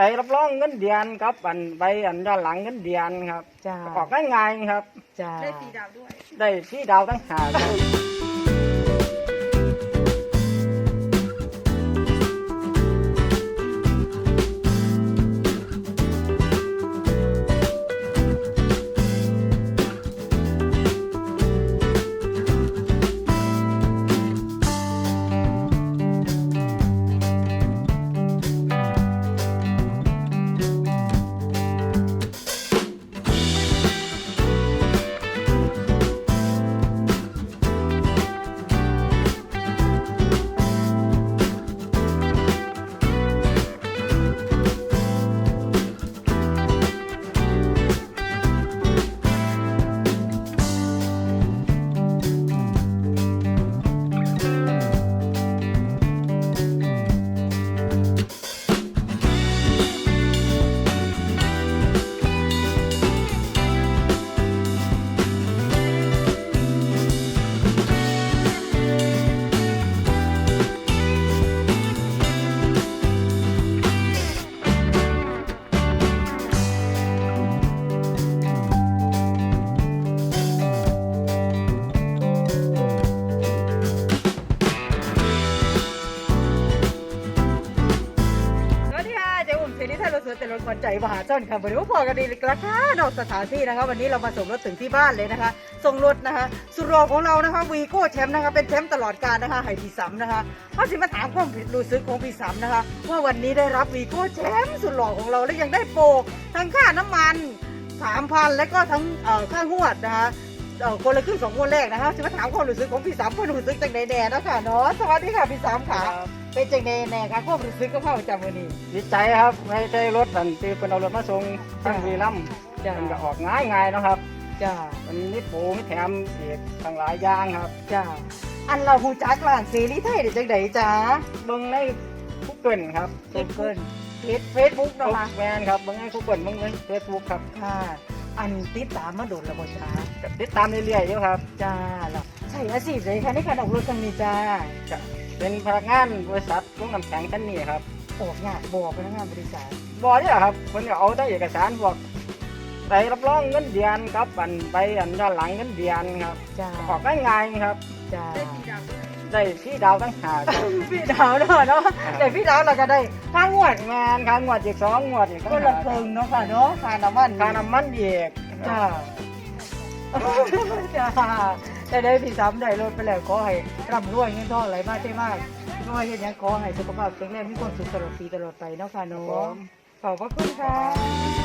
ใบรับรองเงินเดือนครับ อันใบอันย้อนหลังเงินเดือนครับจ้าออกง่ายๆครับ จ้าได้สีดาวด้วย ได้ที่ดาวตั้งหากครับ ยรถสวนแต่รถขวัญใจมหาชนค่ะวันนี้พอกันดีเละคะนอกสถานที่นะคะ วันนี้เรามาส่งรถถึงที่บ้านเลยนะคะ ส่งรถนะคะ สุดรของเรานะคะวีโก้แชมป์นะคะเป็นแชมป์ตลอดการนะคะไห่พี่ซ้ำนะคะเขาสิมาถามความรู้สึกของพี่ซ้ำนะคะว่าวันนี้ได้รับวีโก้แชมป์สุดหล่อของเราและยังได้โปรทั้งค่าน้ำมันสามพันและก็ทั้งเอ่อค่างวดนะคะเอ่อคนละครึ่งสองคนแรกนะคะจะมาถามความรู้สึกของพี่สามความรู้สึกจากไหนแน่นะคะเนาะสวัสดีค่ะพี่สามค่ะ เป็นจังใดแน่ค่ะความรู้สึกกับเข้าจำวันนี้ ดีใจครับให้ได้รถอันที่เป็นเอารถมาส่งทั้งวีรัมย์จ้ามันก็ออกง่ายๆเนาะครับจ้ามันมีปูมีแถมอีกทั้งหลายอย่างครับจ้าอันเราหูจักร้านเสรีไทยได้จังใดจ้าเบิ่งในคุกเกิลครับเฟซบุ๊กเฟซเฟซบุ๊กเนาะเนาะค่ะแมนครับเบิ่งในคุกเกิลเบิ่งในเฟซบุ๊กครับค่ะ อันติดตามมาโดนแล้วบ่จ้าก็ติดตามเรื่อยๆอยู่ครับ จ้าแล้วใช่อาชีพเลยค่ะในการออกรถครั้งนี้จ้า ก็ เป็นพนักงานบริษัทลงน้ำแข็งท่านนี้ครับออกงานบอกพนักงานบริษัทบอนี่แหละครับคนก็เอาได้เอกสารพวกใบรับรองเงินเดือนครับอันใบอันย้อนหลังเงินเดือนครับจ้าออกง่ายๆครับจ้าได้สีดาวด้วยได้ที่ดาวตั้งหากครับ พี่ดาวเนาะเนาะแต่พี่ดาวเราก็ได้ค่างวดงานค้างงวดอีกสองงวดอีกคนละเพิงเนาะค่ะเนาะค่าน้ำมันค่าน้ำมันอีกจ้า จ้า แต่ได้พี่สามได้รถไปแล้วขอให้ร่ำรวยเงินทองไหลมาเท่มากรวยเห็นยังขอให้สุขภาพแข็งแรงมีความสุขตลอดปีตลอดไปเนาะค่ะครัเนาบผะมขอบพระคุณค่ะ